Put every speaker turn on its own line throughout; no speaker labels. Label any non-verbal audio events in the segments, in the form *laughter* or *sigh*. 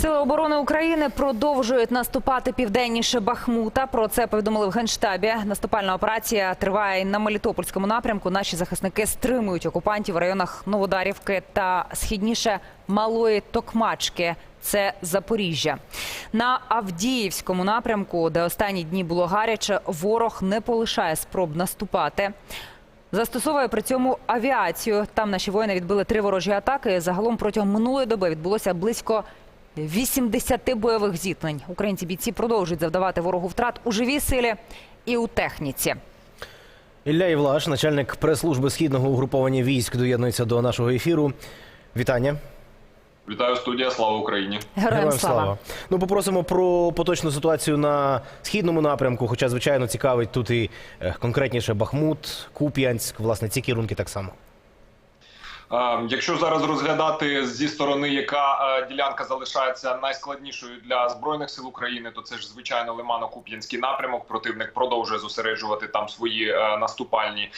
Сили оборони України продовжують наступати південніше Бахмута. Про це повідомили в генштабі. Наступальна операція триває на Мелітопольському напрямку. Наші захисники стримують окупантів в районах Новодарівки та східніше Малої Токмачки. Це Запоріжжя на Авдіївському напрямку, де останні дні було гаряче, ворог не полишає спроб наступати. Застосовує при цьому авіацію. Там наші воїни відбили три ворожі атаки. Загалом протягом минулої доби відбулося близько 80 бойових зіткнень. Українці бійці продовжують завдавати ворогу втрат у живій силі і у техніці.
Ілля Євлаш, начальник прес-служби східного угруповання військ, доєднується до нашого ефіру. Вітання.
Вітаю студія, слава Україні.
Героям слава.
Ну, попросимо про поточну ситуацію на східному напрямку. Хоча, звичайно, цікавить тут і е, конкретніше Бахмут, Куп'янськ, власне, ці керунки так само.
Е, Якщо зараз розглядати зі сторони, яка е, ділянка залишається найскладнішою для збройних сил України, то це ж звичайно Лимано-Куп'янський напрямок. Противник продовжує зосереджувати там свої е, наступальні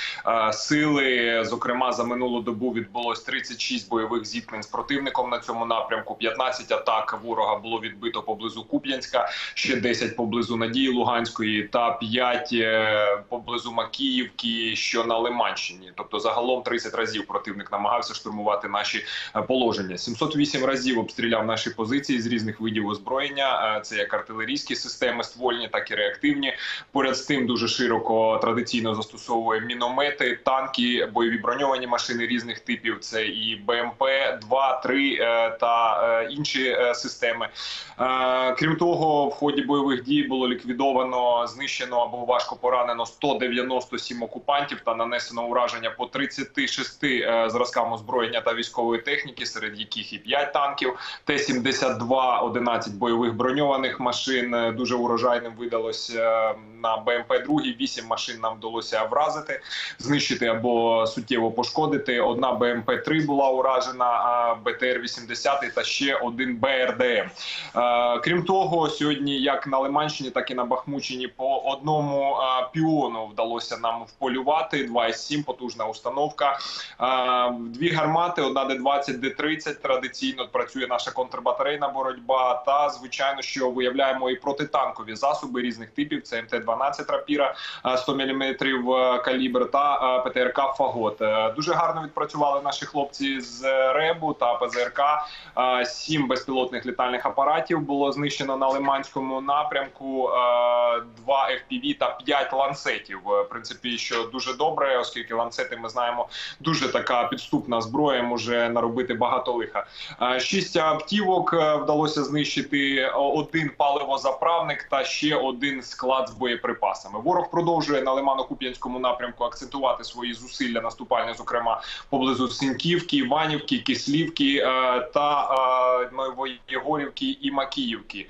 сили. Зокрема, за минулу добу відбулось 36 бойових зіткнень з противником на цьому напрямку. 15 атак ворога було відбито поблизу Куп'янська, ще 10 поблизу Надії Луганської та 5 е, поблизу Макіївки, що на Лиманщині. Тобто загалом 30 разів противник намагався штурмувати наші е, положення. 708 разів обстріляв наші позиції з різних видів озброєння. Е, Це як артилерійські системи ствольні, так і реактивні. Поряд з тим дуже широко традиційно застосовує міномети, танки, бойові броньовані машини різних типів. Це і БМП 2, 3 е, та е, інші системи. Крім того, в ході бойових дій було ліквідовано, знищено або важко поранено 197 окупантів та нанесено ураження по 36 е, зразкам озброєння та військової техніки, серед яких і 5 танків, Т-72, 11 бойових броньованих машин. Е, Дуже урожайним видалося е, на БМП-2, 8 машин нам вдалося вразити, знищити або суттєво пошкодити. Одна БМП-3 була уражена, а БТР-80 та ще один БРДМ. Е, Крім того, сьогодні як на Лиманщині, так і на Бахмучині по одному піону вдалося нам вполювати. 2,7 потужна установка. Е, Дві гармати, одна Д-20, Д-30. Традиційно працює наша контрбатарейна боротьба. Та звичайно, що виявляємо і протитанкові засоби різних типів. Це МТ-12 рапіра е, 100 мм калібр та е, ПТРК Фагот. Е, Дуже гарно відпрацювали наші хлопці з РЕБу та ПЗРК. Е, Сім безпілотних літальних апаратів було знищено на Лиманському напрямку. е, Два FPV та п'ять ланцетів. Е, В принципі, що дуже добре, оскільки ланцети ми знаємо дуже така підступна зброя, може наробити багато лиха. Шість автівок е, вдалося знищити один паливозаправник та ще один склад з боєприпасами. Ворог продовжує на Лимано-Куп'янському напрямку акцентувати свої зусилля наступальні, зокрема поблизу Синьківки, Іванівки, Кислівки е, та е, Новоєгорівки і Макіївки.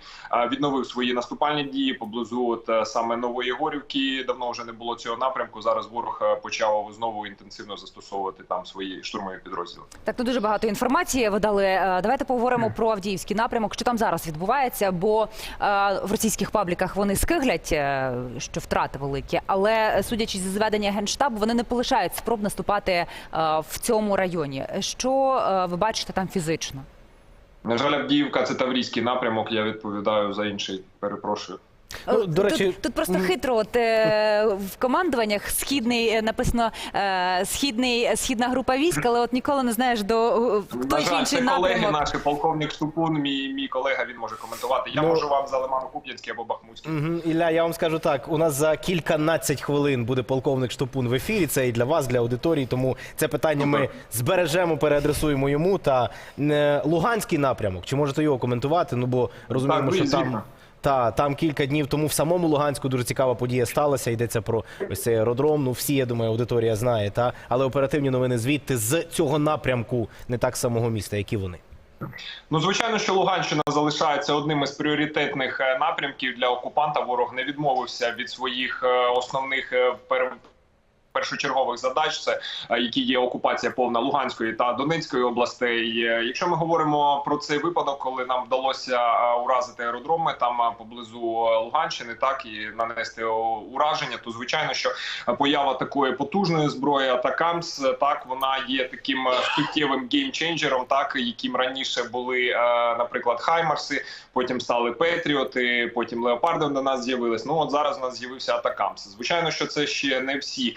Відновив свої наступальні дії поблизу от саме Новоєгорівки. Давно вже не було цього напрямку. Зараз ворог почав знову інтенсивно застосовувати там свої штурмові підрозділи.
Так, тут дуже багато інформації ви дали. Е, Давайте поговоримо про Авдіївський напрямок. Що там зараз відбувається? Бо е, в російських пабліках вони скиглять, е, що втрати великі, але судячи зі зведення генштабу, вони не полишають спроб наступати в цьому районі. Що ви бачите там фізично?
На жаль, Авдіївка це Таврійський напрямок. Я відповідаю за інший. Перепрошую.
Ну, до речі,
тут, тут просто хитро. От, е, в командуваннях східний е, написано е, східний східна група військ, але от ніколи не знаєш до е,
На
той чи
жаль,
інший
це колеги
напрямок.
наші, полковник Штупун, мій, мій колега, він може коментувати. Я
Ну-
можу вам за Лимано-Куп'янський або Бахмутський.
Мгм. Ілля, я вам скажу так: у нас за кільканадцять хвилин буде полковник Штопун в ефірі. Це і для вас, для аудиторії. Тому це питання ми збережемо, переадресуємо йому. Та е, Луганський напрямок. Чи можете його коментувати? Ну бо розуміємо,
Так,
що
звісно.
Та там кілька днів тому в самому Луганську дуже цікава подія сталася. Йдеться про ось цей аеродром. Ну всі, я думаю, аудиторія знає. Та але оперативні новини звідти з цього напрямку, не так самого міста, які вони.
Ну, звичайно, що Луганщина залишається одним із пріоритетних е, напрямків для окупанта. Ворог не відмовився від своїх е, основних е, першочергових задач, це е, які є окупація повна Луганської та Донецької областей. Е, Якщо ми говоримо про цей випадок, коли нам вдалося е, уразити аеродроми там поблизу Луганщини, так і нанести ураження, то звичайно, що поява такої потужної зброї Атакамс, так вона є таким суттєвим геймченджером, так яким раніше були, наприклад, Хаймарси, потім стали Петріоти, потім Леопарди до нас з'явились. Ну от зараз у нас з'явився Атакамс. Звичайно, що це ще не всі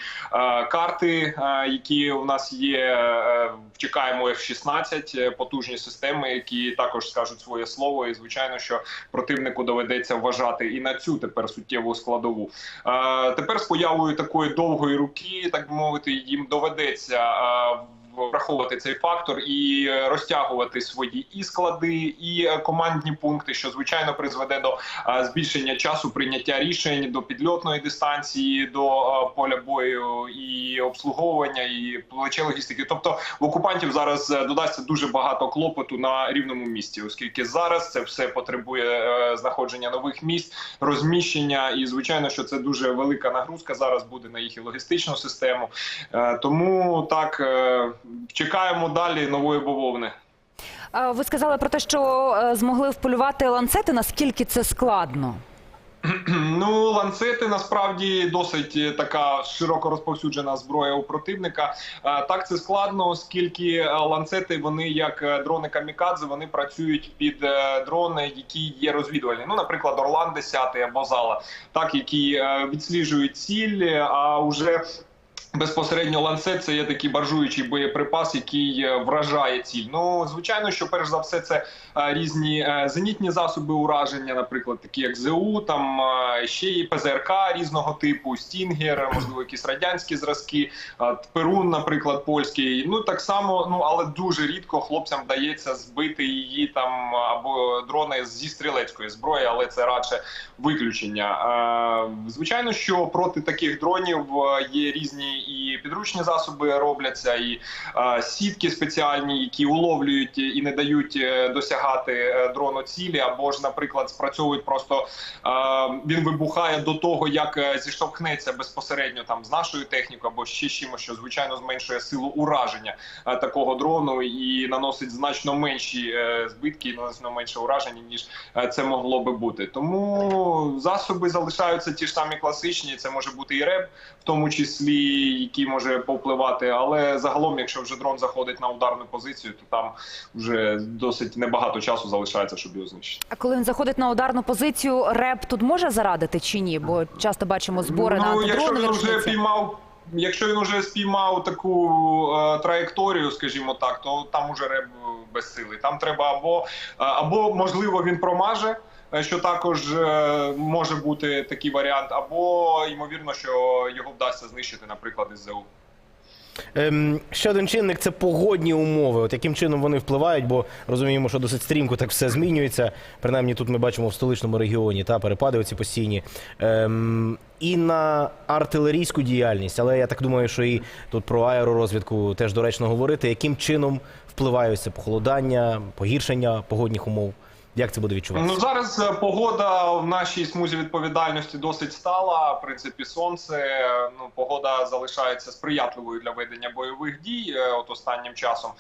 карти, е, які у нас є. Е, чекаємо F-16, е, потужні системи, які також скажуть своє слово. І звичайно, що противнику доведеться вважати і на цю тепер суттєву складову. Е, тепер з появою такої довгої руки, так би мовити, їм доведеться. Враховувати цей фактор і е, розтягувати свої і склади, і е, командні пункти, що звичайно призведе до е, збільшення часу прийняття рішень до підльотної дистанції, до поля бою і обслуговування, і плече логістики. Тобто в окупантів зараз додасться дуже багато клопоту на рівному місці, оскільки зараз це все потребує знаходження нових місць, розміщення, і звичайно, що це дуже велика нагрузка зараз буде на їх логістичну систему. Тому так чекаємо далі нової бавовни.
Ви сказали про те, що е, змогли вполювати ланцети. Наскільки це складно? *clears throat*
Ну, ланцети насправді досить е, така широко розповсюджена зброя у противника. Так це складно, оскільки е, ланцети вони як дрони камікадзе, вони працюють під дрони, які є розвідувальні. Ну, наприклад, Орлан 10 або Зала, так які відсліджують ціль, а вже Безпосередньо ланцет це є такий баржуючий боєприпас, який е, вражає ціль. Ну звичайно, що перш за все це е, різні е, зенітні засоби ураження, наприклад, такі як ЗУ, там ще і ПЗРК різного типу, Стінгер, можливо, якісь радянські зразки, Перун, наприклад, польський. Ну так само, ну але дуже рідко хлопцям вдається збити її там або дрони зі стрілецької зброї, але це радше виключення. Звичайно, що проти таких дронів є різні і підручні засоби робляться, і е, сітки спеціальні, які уловлюють і не дають е, досягати е, дрону цілі, або ж, наприклад, спрацьовують просто е, він вибухає до того, як е, зіштовхнеться безпосередньо там з нашою технікою, або ще чимось, що звичайно зменшує силу ураження е, такого дрону і наносить значно менші е, збитки, і значно менше ураження, ніж це могло би бути. Тому засоби залишаються ті ж самі класичні. Це може бути і РЕБ, в тому числі, який може повпливати. Але загалом, якщо вже дрон заходить на ударну позицію, то там вже досить небагато часу залишається, щоб його знищити.
А коли він заходить на ударну позицію, реп тут може зарадити чи ні? Бо часто бачимо збори на
ну, якщо він вже піймав. Якщо він вже спіймав таку е, траєкторію, скажімо так, то там уже реб безсилий. Там треба або е, або можливо він промаже, що також е, може бути такий варіант, або ймовірно, що його вдасться знищити, наприклад, із ЗУ.
Ем, ще один чинник це погодні умови. От яким чином вони впливають, бо розуміємо, що досить стрімко так все змінюється. Принаймні тут ми бачимо в столичному регіоні та перепади оці постійні. Ем, і на артилерійську діяльність, але я так думаю, що і тут про аеророзвідку теж доречно говорити, яким чином це похолодання, погіршення погодних умов. Як це буде відчуватися?
Ну зараз е, погода в нашій смузі відповідальності досить стала. В принципі, сонце е, ну погода залишається сприятливою для ведення бойових дій. е, От останнім часом.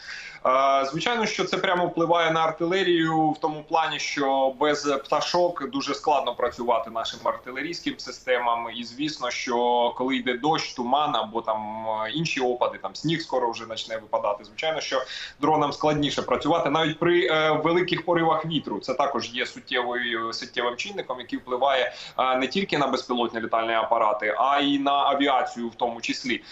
Звичайно, що це прямо впливає на артилерію в тому плані, що без пташок дуже складно працювати нашим артилерійським системам. І звісно, що коли йде дощ, туман або там інші опади, там сніг скоро вже почне випадати. Звичайно, що дронам складніше працювати навіть при великих поривах вітру. Це також є суттєвою суттєвим чинником, який впливає е, не тільки на безпілотні літальні апарати, а й на авіацію, в тому числі.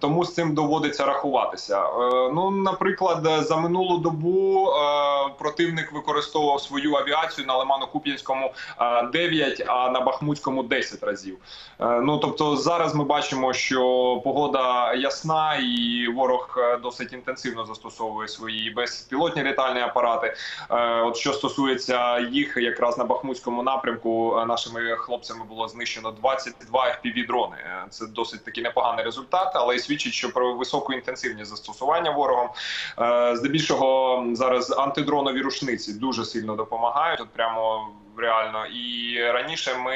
Тому з цим доводиться рахуватися. Е, ну, наприклад, за минулу добу е, противник використовував свою авіацію на Лимано-Куп'янському е, 9, а на Бахмутському 10 разів. Ну тобто зараз ми бачимо, що погода ясна, і ворог досить інтенсивно застосовує свої безпілотні літальні апарати. От що стосується їх, якраз на Бахмутському напрямку е, нашими хлопцями було знищено 22 fpv дрони. Це досить таки непоганий результат, але й свідчить, що про високу інтенсивність застосування ворогом. Е, Здебільшого зараз антидронові рушниці дуже сильно допомагають. От прямо реально. І раніше ми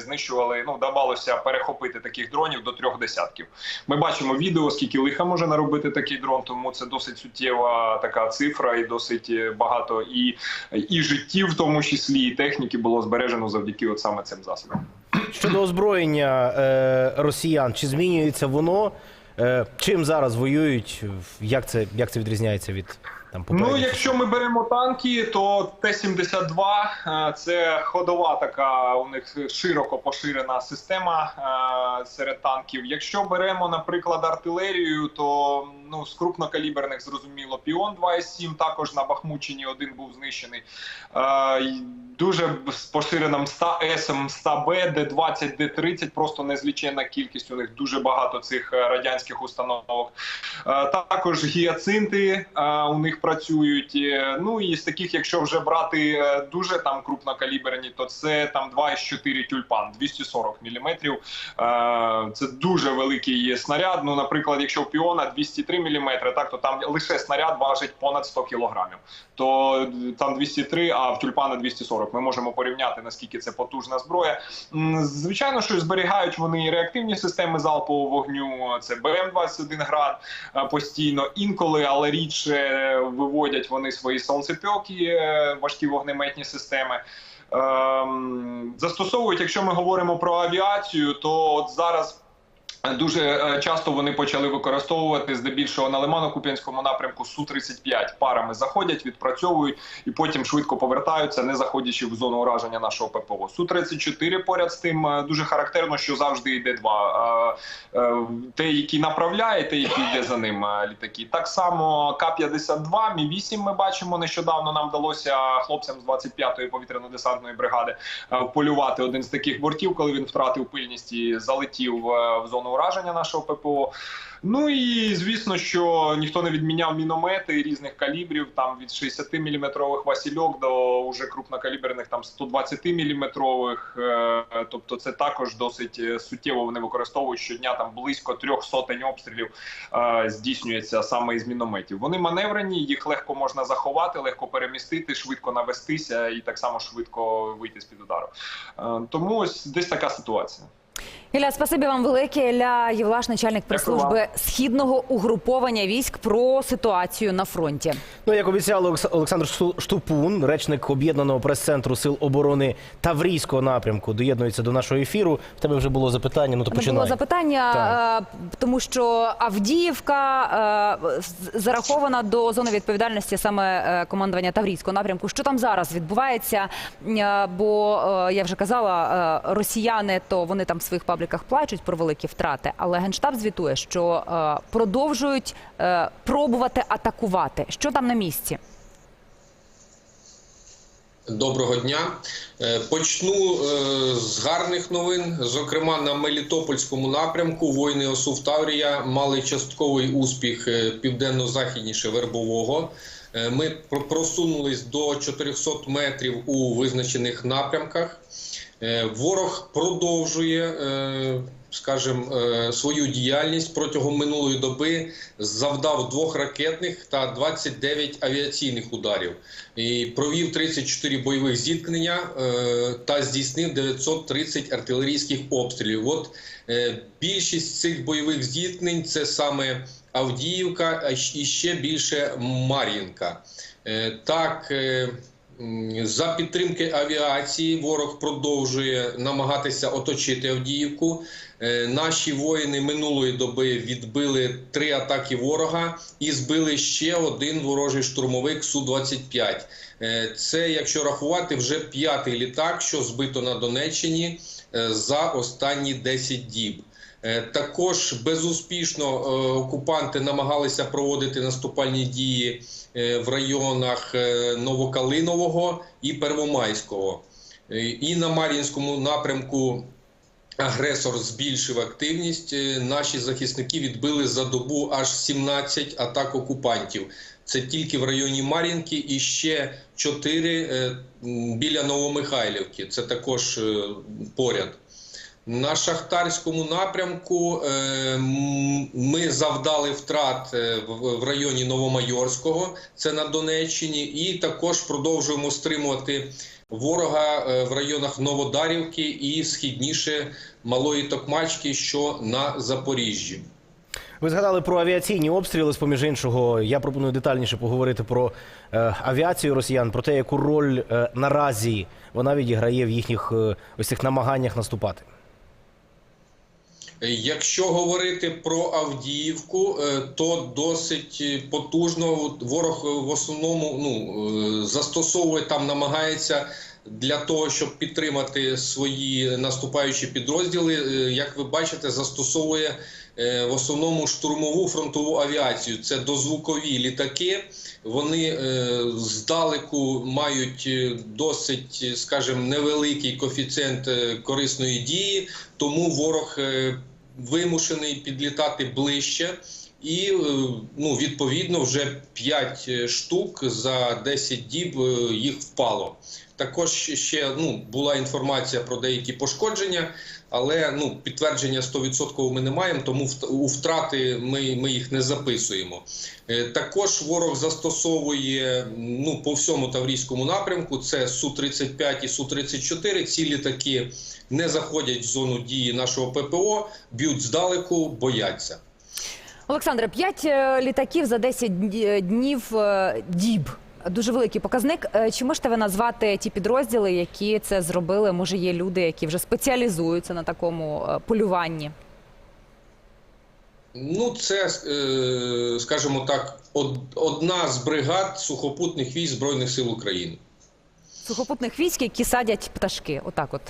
знищували, ну давалося перехопити таких дронів до трьох десятків. Ми бачимо відео, скільки лиха може наробити такий дрон, тому це досить суттєва така цифра, і досить е, багато і, і життів, в тому числі, і техніки було збережено завдяки от саме цим засобам.
Щодо озброєння е, росіян, чи змінюється воно? Е, чим зараз воюють? Як це, як це відрізняється від там
Ну, якщо ми беремо танки, то Т-72 е, це ходова така у них широко поширена система е, серед танків. Якщо беремо, наприклад, артилерію, то ну з крупнокаліберних зрозуміло Піон 2,7, також на Бахмучині один був знищений. Е, Дуже поширена МСТА С, МСТА Б, Д-20, Д-30, просто незліченна кількість. У них дуже багато цих радянських установок. Також гіацинти у них працюють. Е, Ну і з таких, якщо вже брати е, дуже там крупнокаліберні, то це там 2,4 тюльпан, 240 мм. Це дуже великий снаряд. Ну, наприклад, якщо у піона 203 мм, так то там лише снаряд важить понад 100 кілограмів. То е, там 203, а в тюльпана 240. Ми можемо порівняти наскільки це потужна зброя. Звичайно, що зберігають вони і реактивні системи залпового вогню. Це БМ-21 град е, постійно інколи, але рідше виводять вони свої сонцепьоки, е, важкі вогнеметні системи. Ем, Застосовують, якщо ми говоримо про авіацію, то от зараз. Дуже е, часто вони почали використовувати здебільшого на Лимано-Куп'янському напрямку Су-35 парами заходять, відпрацьовують і потім швидко повертаються, не заходячи в зону ураження нашого ППО. Су-34 поряд з тим е, дуже характерно, що завжди йде два: Е, те, який направляє, те, який йде за ним літаки. Так само К-52, Мі-8 ми бачимо нещодавно. Нам вдалося хлопцям з 25-ї повітряно-десантної бригади полювати один з таких бортів, коли він втратив пильність і залетів в зону ураження нашого ППО. Ну і звісно, що ніхто не відміняв міномети різних калібрів, там від 60 мм васильок до уже крупнокаліберних там 120 мм. Тобто, це також досить е, суттєво вони використовують щодня. Там близько трьох сотень обстрілів е, здійснюється саме із мінометів. Вони маневрені, їх легко можна заховати, легко перемістити, швидко навестися і так само швидко вийти з під удару. Е, тому ось десь така ситуація.
Ілля, спасибі вам велике. Ілля Євлаш, начальник прес-служби східного угруповання військ про ситуацію на фронті.
Ну, як обіцяв Олександр Шту- Штупун, речник об'єднаного прес-центру Сил оборони Таврійського напрямку, доєднується до нашого ефіру. В тебе вже було запитання. Ну то
Не було запитання, е, тому що Авдіївка е, зарахована до зони відповідальності саме е, командування Таврійського напрямку. Що там зараз відбувається? Бо я вже казала, росіяни то вони там своїх пабліках плачуть про великі втрати, але генштаб звітує, що е, продовжують е, пробувати атакувати. Що там на місці?
Доброго дня. Е, Почну з гарних новин. Зокрема, на Мелітопольському напрямку воїни ОСУ Таврія мали частковий успіх південно-західніше Вербового. Е, Ми просунулись до 400 метрів у визначених напрямках. Е, Ворог продовжує, е, скажімо, е, свою діяльність протягом минулої доби завдав двох ракетних та 29 авіаційних ударів. І провів 34 бойових зіткнення та здійснив 930 артилерійських обстрілів. От більшість цих бойових зіткнень це саме Авдіївка, і ще більше Мар'їнка. Е, Так. е, За підтримки авіації ворог продовжує намагатися оточити Авдіївку. Е, Наші воїни минулої доби відбили три атаки ворога і збили ще один ворожий штурмовик Су-25. Е, Це, якщо рахувати, вже п'ятий літак, що збито на Донеччині за останні 10 діб. Е, Також безуспішно е, окупанти намагалися проводити наступальні дії е, в районах Новокалинового і Первомайського. І на Мар'їнському напрямку агресор збільшив активність. Наші захисники відбили за добу аж 17 атак окупантів. Це тільки в районі Мар'їнки і ще 4 біля Новомихайлівки. Це також поряд. На шахтарському напрямку е, ми завдали втрат е, в районі Новомайорського, це на Донеччині, і також продовжуємо стримувати ворога е, в районах Новодарівки і східніше Малої Токмачки, що на Запоріжжі.
Ви згадали про авіаційні обстріли. З поміж іншого, я пропоную детальніше поговорити про е, авіацію росіян, про те, яку роль е, наразі вона відіграє в їхніх е, ось цих намаганнях наступати.
Якщо говорити про Авдіївку, е, то досить е, потужно ворог е, в основному ну, застосовує там, намагається для того, щоб підтримати свої наступаючі підрозділи. Як ви бачите, застосовує в основному штурмову фронтову авіацію. Це дозвукові літаки. Вони здалеку мають досить, скажімо, невеликий коефіцієнт корисної дії, тому ворог вимушений підлітати ближче. І е, ну, відповідно вже 5 штук за 10 діб е, їх впало. Також ще ну, була інформація про деякі пошкодження, але ну, підтвердження 100% ми не маємо, тому у втрати ми, ми їх не записуємо. Е, Також ворог застосовує ну, по всьому Таврійському напрямку: це Су-35 і Су-34. Ці літаки не заходять в зону дії нашого ППО, б'ють здалеку, бояться.
Олександре, п'ять е, літаків за 10 днів е, діб. Дуже великий показник. Е, Чи можете ви назвати ті підрозділи, які це зробили? Може, є люди, які вже спеціалізуються на такому е, полюванні?
Ну, це, е, скажімо так, одна з бригад сухопутних військ Збройних сил України.
Сухопутних військ, які садять пташки. Отак, от.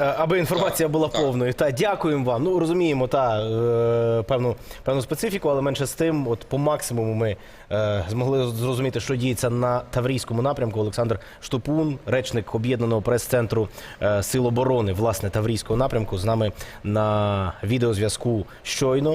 Е, Аби інформація була
так.
повною. Та дякуємо вам. Ну розуміємо, та е, певну певну специфіку, але менше з тим, от по максимуму ми е, змогли зрозуміти, що діється на Таврійському напрямку. Олександр Штопун, речник об'єднаного прес-центру е, Сил оборони, власне, Таврійського напрямку, з нами на відеозв'язку щойно.